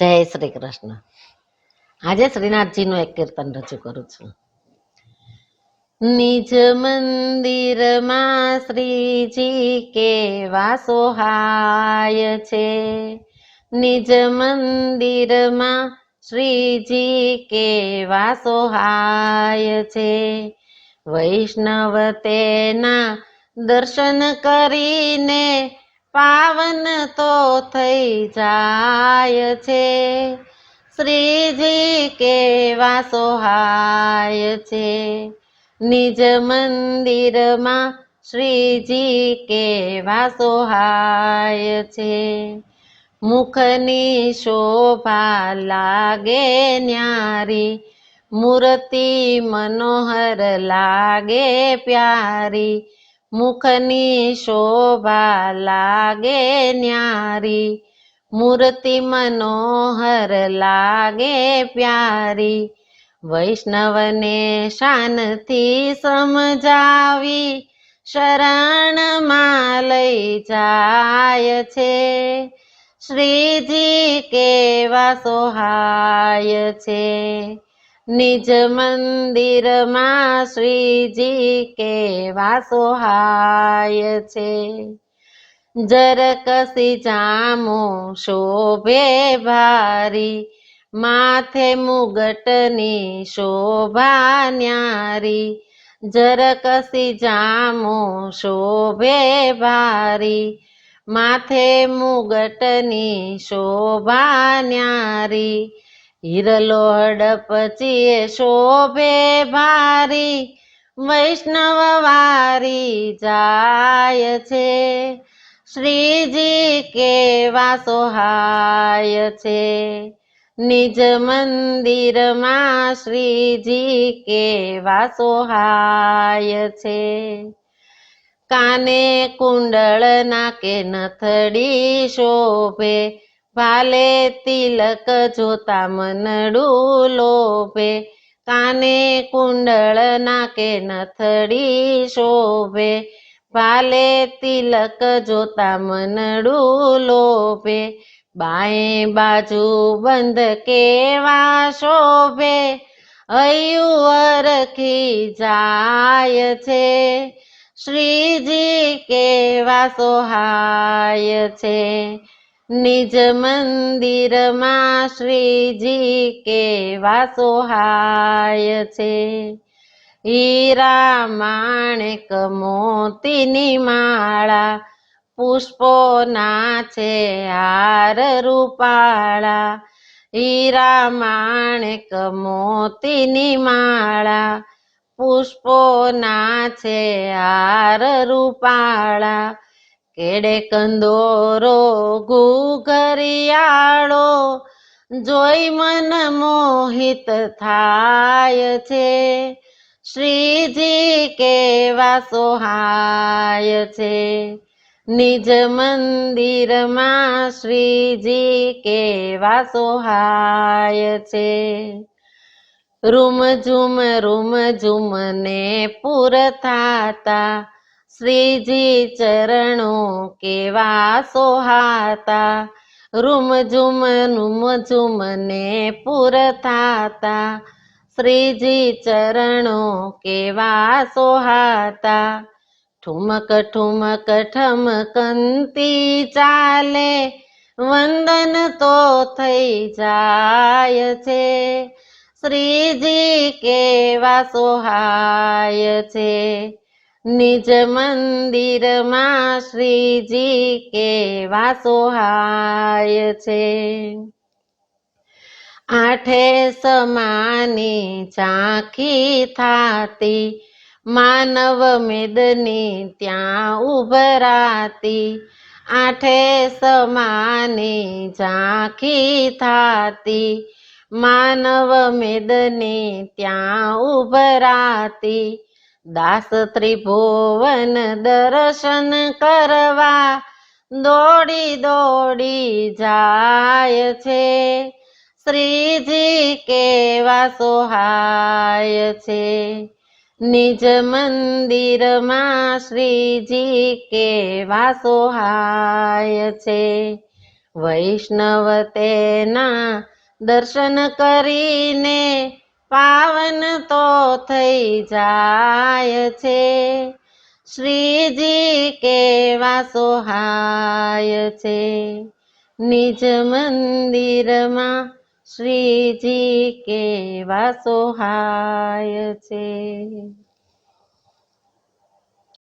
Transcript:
જય શ્રી કૃષ્ણ આજે શ્રીનાથજીનું એક કીર્તન રજૂ કરું છું. નિજ મંદિરમાં શ્રીજી કે વાસો હાય છે? નિજ મંદિરમાં શ્રીજી કે વાસો હાય છે? વૈષ્ણવ તેના દર્શન કરીને પાવન તો થઈ જાય છે. શ્રીજી કેવા સોહાય છે. નિજ મંદિરમાં શ્રીજી કેવા સોહાય છે. મુખની શોભા લાગે ન્યારી, મૂર્તિ મનોહર લાગે પ્યારી. મુખની શોભા લાગે ન્યારી, મૂર્તિ મનોહર લાગે પ્યારી. વૈષ્ણવને શાનથી સમજાવી શરણમાં લઈ જાય છે. શ્રીજી કેવા સોહાય છે. નિજ મંદિરમાં શ્રીજી કેવા સોહાય છે જરકસી જામો શોભે ભારી માથે મુગટની શોભા ન્યારી જરકસી જામો શોભે ભારી માથે મુગટની શોભા ન્યારી હિરલો હડપચીએ શોભે ભારી વૈષ્ણવ વારી જાય છે. શ્રીજી કેવા સોહાય છે. નિજ મંદિરમાં શ્રીજી કેવા સોહાય છે. કાને કુંડળ નાકે નથડી શોભે ભાલે તિલક જોતા મનડું લોભે, કાને કુંડળ નાકે નથડી શોભે. ભાલે તિલક જોતા મનડું લોભે, બાએ બાજુ બંધ કેવા શોભે. અયું અરખી જાય છે, શ્રીજી કેવા સોહાય છે. નિજ મંદિરમાં શ્રીજી કે વાસોહાય છે હીરા માણેક મોતીની માળા પુષ્પોના છે હાર રૂપાળા હીરા માણેક મોતીની માળા પુષ્પોના છે હાર રૂપાળા કેડે કંદોરો ઘુઘરિયાળો જોઈ મન મોહિત થાય છે. શ્રીજી કેવા સોહાય છે. નિજ મંદિરમાં શ્રીજી કેવા સોહાય છે. રૂમ ઝુમ રૂમ ઝુમ ને પૂર થાતા શ્રીજી ચરણો કેવા સોહાતા? રૂમ ઝુમ રૂમ ઝુમ ને પૂર થાતા શ્રીજી ચરણો કેવા સોહાતા? ઠુમક ઠુમક ઠમકંતી ચાલે. વંદન તો થઈ જાય છે. શ્રીજી કેવા સોહાય છે? નિજ મંદિરમાં શ્રીજી કેવા સોહાય છે આઠે સમાની ઝાંખી થાતી માનવ મેદની ત્યાં ઉભરાતી આઠે સમાની ઝાંખી થાતી માનવ મેદની ત્યાં ઉભરાતી દાસ ત્રિભુવન દર્શન કરવા દોડી દોડી જાય છે. શ્રીજી કેવા સોહાય છે. નિજ મંદિરમાં શ્રીજી કેવા સોહાય છે. વૈષ્ણવ તેના દર્શન કરીને પાવન તો થઈ જાય છે. શ્રીજી કેવા સોહાય છે. નિજ મંદિરમાં શ્રીજી કેવા સોહાય છે.